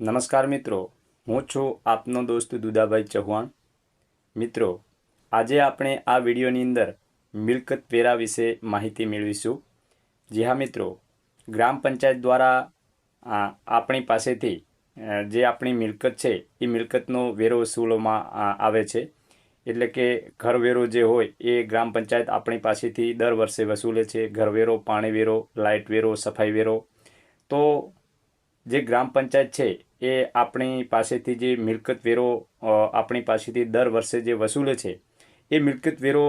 નમસ્કાર મિત્રો, હું છું આપનો દોસ્ત દુદાભાઈ ચૌહાણ. મિત્રો, આજે આપણે આ વિડીયોની અંદર મિલકત વેરા વિશે માહિતી મેળવીશું. જી હા મિત્રો, ગ્રામ પંચાયત દ્વારા આપણી પાસેથી જે આપણી મિલકત છે, એ મિલકતનો વેરો વસૂલવામાં આવે છે. એટલે કે ઘરવેરો જે હોય, એ ગ્રામ પંચાયત આપણી પાસેથી દર વર્ષે વસૂલે છે. ઘરવેરો પાણી વેરો લાઇટ વેરો સફાઈ વેરો તો, જે ગ્રામ પંચાયત છે એ આપણી પાસેથી જે મિલકત વેરો આપણી પાસેથી દર વર્ષે જે વસૂલે છે, એ મિલકત વેરો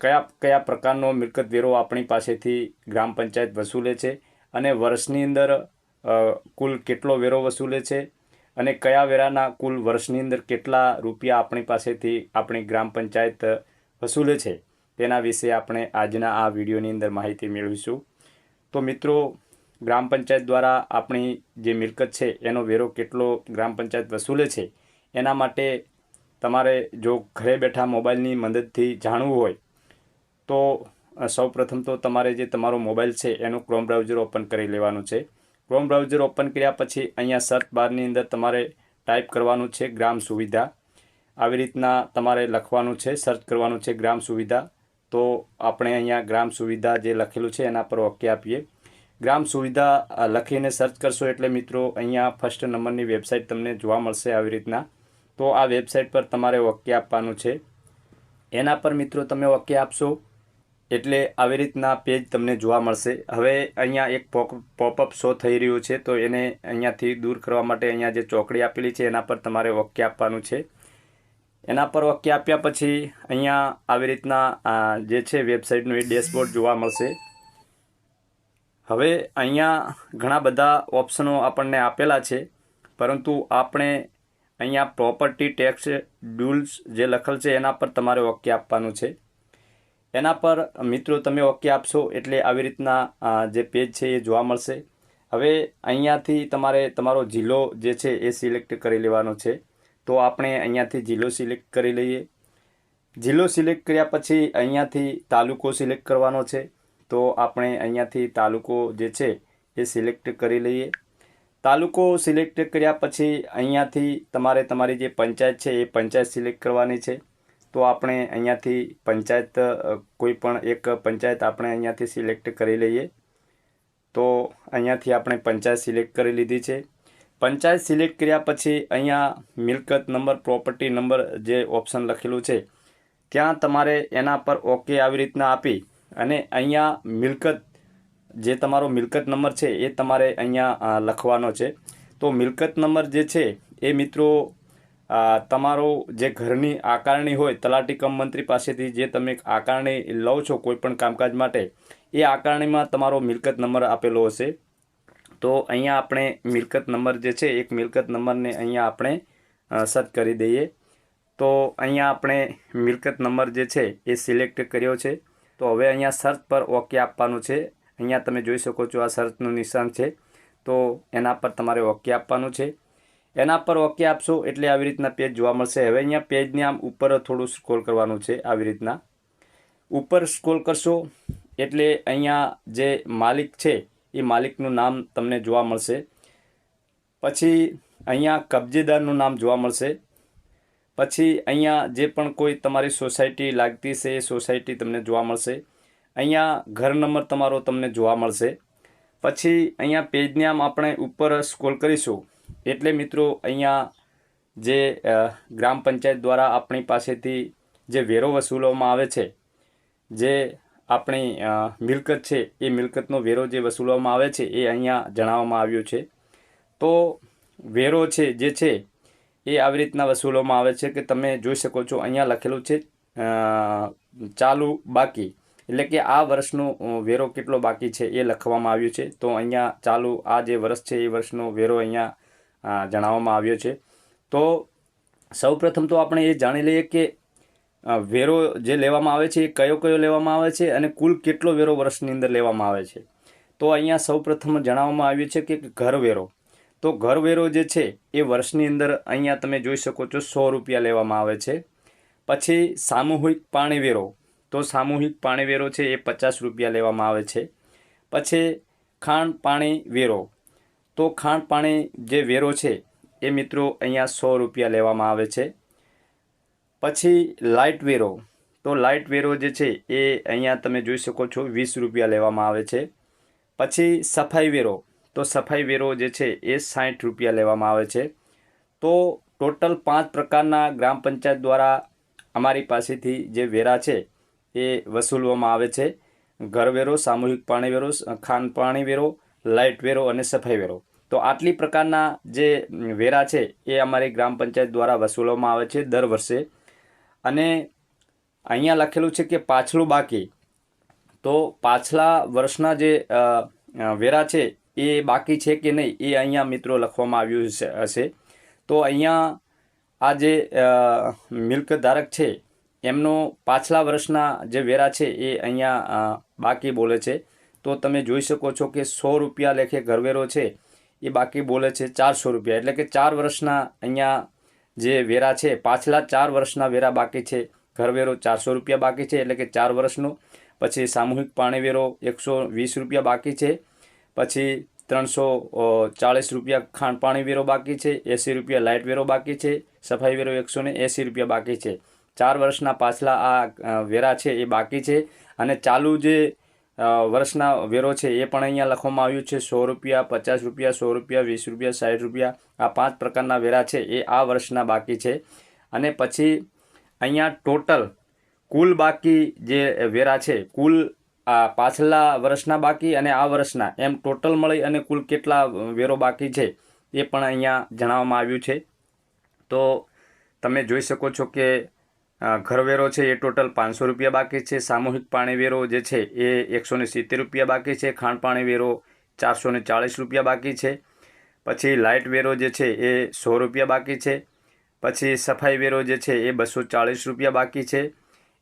કયા કયા પ્રકારનો મિલકત વેરો આપણી પાસેથી ગ્રામ પંચાયત વસૂલે છે અને વર્ષની અંદર કુલ કેટલો વેરો વસૂલે છે અને કયા વેરાના કુલ વર્ષની અંદર કેટલા રૂપિયા આપણી પાસેથી આપણી ગ્રામ પંચાયત વસૂલે છે તેના વિશે આપણે આજના આ વિડીયોની અંદર માહિતી મેળવીશું. તો મિત્રો ગ્રામ પંચાયત દ્વારા આપણી જે મિલકત છે, એનો વેરો કેટલો ગ્રામ પંચાયત વસૂલે છે, એના માટે તમારે જો ઘરે બેઠા મોબાઈલની મદદથી જાણવું હોય, તો સૌપ્રથમ તો તમારે જે તમારો મોબાઈલ છે, એનું ક્રોમ બ્રાઉઝર ઓપન કરી લેવાનું છે. ક્રોમ બ્રાઉઝર ઓપન કર્યા પછી અહીંયા સર્ચ બારની અંદર તમારે ટાઈપ કરવાનું છે, ગ્રામ સુવિધા. આવી રીતના તમારે લખવાનું છે, સર્ચ કરવાનું છે, ગ્રામ સુવિધા. તો આપણે અહીંયા ગ્રામ સુવિધા જે લખેલું છે, એના પર ઓકે આપીએ. ગ્રામ સુવિધા લખીને સર્ચ કરશો એટલે મિત્રો અહીંયા ફર્સ્ટ નંબરની વેબસાઇટ તમને જોવા મળશે આવી રીતના. તો આ વેબસાઇટ પર તમારે ઓકે આપવાનું છે. એના પર મિત્રો તમે ઓકે આપશો એટલે આવી રીતના પેજ તમને જોવા મળશે. હવે અહીંયા એક પોપઅપ શો થઈ રહ્યું છે, તો એને અહીંયાથી દૂર કરવા માટે અહીંયા જે ચોકડી આપેલી છે, એના પર તમારે ઓકે આપવાનું છે. એના પર ઓકે આપ્યા પછી અહીંયા આવી રીતના જે છે વેબસાઇટનું એ ડેશબોર્ડ જોવા મળશે. હવે અહીંયા ઘણા બધા ઓપ્શનો આપણને આપેલા છે, પરંતુ આપણે અહીંયા પ્રોપર્ટી ટેક્સ ડ્યુલ્સ જે લખેલ છે એના પર તમારે ઓકે આપવાનું છે. એના પર મિત્રો તમે ઓકે આપશો એટલે આવી રીતના જે પેજ છે એ જોવા મળશે. હવે અહીંયાથી તમારે તમારો જિલ્લો જે છે એ સિલેક્ટ કરી લેવાનો છે. તો આપણે અહીંયાથી જિલ્લો સિલેક્ટ કરી લઈએ. જિલ્લો સિલેક્ટ કર્યા પછી અહીંયાથી તાલુકો સિલેક્ટ કરવાનો છે. તો આપણે અહીંયાથી તાલુકો જે છે એ સિલેક્ટ કરી લઈએ. તાલુકો સિલેક્ટ કર્યા પછી અહીંયાથી તમારે તમારી જે પંચાયત છે એ પંચાયત સિલેક્ટ કરવાની છે. તો આપણે અહીંયાથી પંચાયત કોઈ પણ એક પંચાયત આપણે અહીંયાથી સિલેક્ટ કરી લઈએ. તો અહીંયાથી આપણે પંચાયત સિલેક્ટ કરી લીધી છે. પંચાયત સિલેક્ટ કર્યા પછી અહીંયા મિલકત નંબર પ્રોપર્ટી નંબર જે ઓપ્શન લખેલું છે, ત્યાં તમારે એના પર ઓકે આવી રીતના આપી અને અહીંયા મિલકત જે તમારો મિલકત નંબર છે એ તમારે અહીંયા લખવાનો છે. તો મિલકત નંબર જે છે એ મિત્રો તમારો જે ઘરની આકારણી હોય તલાટી કમ મંત્રી પાસેથી જે તમે આકારણી લો છો કોઈપણ કામકાજ માટે એ આકારણીમાં તમારો મિલકત નંબર આપેલો હશે. તો અહીંયા આપણે મિલકત નંબર જે છે એક મિલકત નંબરને અહીંયા આપણે અ, કરી દઈએ. તો અહીંયા આપણે મિલકત નંબર જે છે એ સિલેક્ટ કર્યો છે. તો હવે અહીંયા સર્ચ પર ઓકે આપવાનું છે. અહીંયા તમે જોઈ શકો છો આ સર્ચનું નિશાન છે. તો એના પર તમારે ઓકે આપવાનું છે. એના પર ઓકે આપશો એટલે આવી રીતના પેજ જોવા મળશે. હવે અહીંયા પેજને આમ ઉપર થોડું સ્ક્રોલ કરવાનું છે આવી રીતના. ઉપર સ્ક્રોલ કરશો એટલે અહીંયા જે માલિક છે, એ માલિકનું નામ તમને જોવા મળશે. પછી અહીંયા કબજેદારનું નામ જોવા મળશે. પછી અહીંયા જે પણ કોઈ તમારી સોસાયટી લાગતી છે, એ સોસાયટી તમને જોવા મળશે. અહીંયા ઘર નંબર તમારો તમને જોવા મળશે. પછી અહીંયા પેજને આમ આપણે ઉપર સ્ક્રોલ કરીશું. એટલે મિત્રો અહીંયા જે ગ્રામ પંચાયત દ્વારા આપણી પાસેથી જે વેરો વસૂલવામાં આવે છે, જે આપણી મિલકત છે, એ મિલકતનો વેરો જે વસૂલવામાં આવે છે, એ અહીંયા જણાવવામાં આવ્યું છે. તો વેરો છે, જે છે એ આવી રીતના વસૂલવામાં આવે છે કે તમે જોઈ શકો છો, અહીંયા લખેલું છે ચાલુ બાકી. એટલે કે આ વર્ષનો વેરો કેટલો બાકી છે એ લખવામાં આવ્યું છે. તો અહીંયા ચાલુ આ જે વર્ષ છે એ વર્ષનો વેરો અહીંયા જણાવવામાં આવ્યો છે. તો સૌપ્રથમ તો આપણે એ જાણી લઈએ કે વેરો જે લેવામાં આવે છે એ કયો કયો લેવામાં આવે છે અને કુલ કેટલો વેરો વર્ષની અંદર લેવામાં આવે છે. તો અહીંયા સૌપ્રથમ જણાવવામાં આવ્યું છે કે ઘરવેરો તો ઘરવેરો જે છે, એ વર્ષની અંદર અહીંયા તમે જોઈ શકો છો સો રૂપિયા લેવામાં આવે છે. પછી સામૂહિક પાણી વેરો તો સામૂહિક પાણી વેરો છે, એ પચાસ રૂપિયા લેવામાં આવે છે. પછી ખાંડ પાણી વેરો તો ખાંડ પાણી જે વેરો છે, એ મિત્રો અહીંયા સો રૂપિયા લેવામાં આવે છે. પછી લાઇટ વેરો. તો લાઇટ વેરો જે છે, એ અહીંયા તમે જોઈ શકો છો વીસ રૂપિયા લેવામાં આવે છે. પછી સફાઈ વેરો. તો સફાઈ વેરો જે છે એ સાઠ રૂપિયા લેવામાં આવે છે. તો ટોટલ પાંચ પ્રકારના ગ્રામ પંચાયત દ્વારા અમારી પાસેથી જે વેરા છે એ વસૂલવામાં આવે છે. ઘરવેરો સામૂહિક પાણી વેરો ખાન પાણી વેરો, લાઇટ વેરો અને સફાઈ વેરો. તો આટલી પ્રકારના જે વેરા છે એ અમારી ગ્રામ પંચાયત દ્વારા વસૂલવામાં આવે છે દર વર્ષે. અને અહીંયા લખેલું છે કે પાછલું બાકી. તો પાછલા વર્ષના જે વેરા છે એ બાકી છે કે નહીં એ અહીંયા મિત્રો લખવામાં આવ્યું હશે- તો અહીંયા આ જે મિલ્ક ધારક છે, એમનો પાછલા વર્ષના જે વેરા છે એ અહીંયા બાકી બોલે છે. તો તમે જોઈ શકો છો કે સો રૂપિયા લેખે ઘરવેરો છે, એ બાકી બોલે છે ચારસો રૂપિયા. એટલે કે ચાર વર્ષના અહીંયા જે વેરા છે, પાછલા ચાર વર્ષના વેરા બાકી છે. ઘરવેરો ચારસો રૂપિયા બાકી છે, એટલે કે ચાર વર્ષનો. પછી સામૂહિક પાણી વેરો એકસો વીસ રૂપિયા બાકી છે. પછી ત્રણસો ચાળીસ રૂપિયા ખાણપાણી વેરો બાકી છે, એંસી રૂપિયા લાઇટ વેરો બાકી છે, સફાઈ વેરો એકસો ને એંસી રૂપિયા બાકી છે. ચાર વર્ષના પાછલા આ વેરા છે એ બાકી છે અને ચાલુ જે વર્ષના વેરો છે એ પણ અહીંયા લખવામાં આવ્યું છે, સો રૂપિયા, પચાસ રૂપિયા, સો રૂપિયા, વીસ રૂપિયા સાઠ રૂપિયા, આ પાંચ પ્રકારના વેરા છે એ આ વર્ષના બાકી છે. અને પછી અહીંયા ટોટલ કુલ બાકી જે વેરા છે, કુલ આ પાછલા વર્ષના બાકી અને આ વર્ષના, એમ ટોટલ મળી અને કુલ કેટલા વેરો બાકી છે એ પણ અહીંયા જણાવવામાં આવ્યું છે. તો તમે જોઈ શકો છો કે ઘરવેરો છે એ ટોટલ પાંચસો રૂપિયા બાકી છે, સામૂહિક પાણી વેરો જે છે એ એકસો ને સિત્તેર રૂપિયા બાકી છે ખાંડ પાણી વેરો ચારસો ને ચાળીસ રૂપિયા બાકી છે. પછી લાઇટ વેરો જે છે એ સો રૂપિયા બાકી છે. પછી સફાઈ વેરો જે છે એ બસો ચાળીસ રૂપિયા બાકી છે.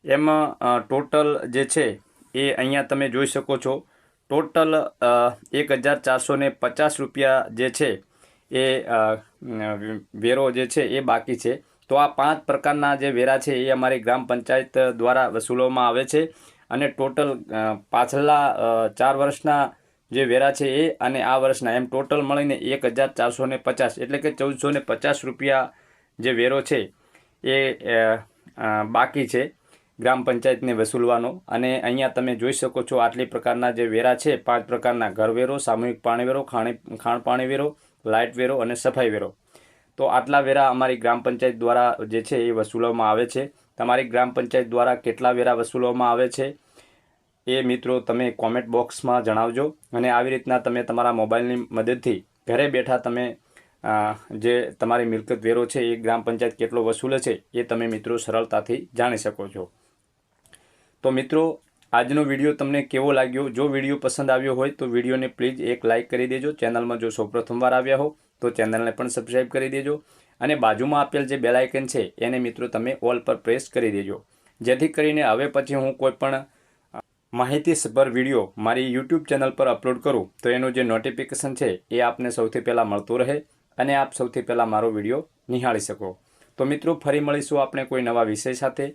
એમાં ટોટલ જે છે એ અહીંયા તમે જોઈ શકો છો. ટોટલ એક હજાર ચારસો પચાસ રૂપિયા જે છે એ વેરો જે છે એ બાકી છે. તો આ પાંચ પ્રકારના જે વેરા છે એ અમારી ગ્રામ પંચાયત દ્વારા વસૂલવામાં આવે છે અને ટોટલ પાછલા ચાર વર્ષના જે વેરા છે એ અને આ વર્ષના એમ ટોટલ મળીને એક હજાર ચારસો પચાસ એટલે કે ચૌદસો ને પચાસ રૂપિયા જે વેરો છે એ બાકી છે. ગ્રામ પંચાયતને વસૂલવાનો અને અહીંયા તમે જોઈ શકો છો આટલી પ્રકારના જે વેરા છે, પાંચ પ્રકારના ઘરવેરો, સામૂહિક પાણી વેરો ખાણી, ખાણ પાણી વેરો લાઇટ વેરો અને સફાઈ વેરો. તો આટલા વેરા અમારી ગ્રામ પંચાયત દ્વારા જે છે એ વસૂલવામાં આવે છે. તમારી ગ્રામ પંચાયત દ્વારા કેટલા વેરા વસૂલવામાં આવે છે એ મિત્રો તમે કોમેન્ટ બોક્સમાં જણાવજો અને આવી રીતના તમે તમારા મોબાઈલની મદદથી ઘરે બેઠા તમે જે તમારી મિલકત વેરો છે એ ગ્રામ પંચાયત કેટલો વસૂલે છે એ તમે મિત્રો સરળતાથી જાણી શકો છો. તો મિત્રો, આજનો વીડિયો તમને કેવો લાગ્યો? જો વીડિયો પસંદ આવ્યો હોય તો વિડીયોને પ્લીઝ એક લાઇક કરી દેજો. ચેનલમાં જો સૌપ્રથમવાર આવ્યા હો, તો ચેનલને પણ સબસ્ક્રાઈબ કરી દેજો. અને બાજુમાં આપેલ જે બેલ છે, એને મિત્રો તમે ઓલ પર પ્રેસ કરી દેજો. જેથી કરીને હવે પછી હું કોઈપણ માહિતીસભર વીડિયો મારી યુટ્યુબ ચેનલ પર અપલોડ કરું, તો એનું જે નોટિફિકેશન છે, એ આપને સૌથી પહેલાં મળતું રહે અને આપ સૌથી પહેલાં મારો વીડિયો નિહાળી શકો. તો મિત્રો, ફરી મળીશું આપણે કોઈ નવા વિષય સાથે.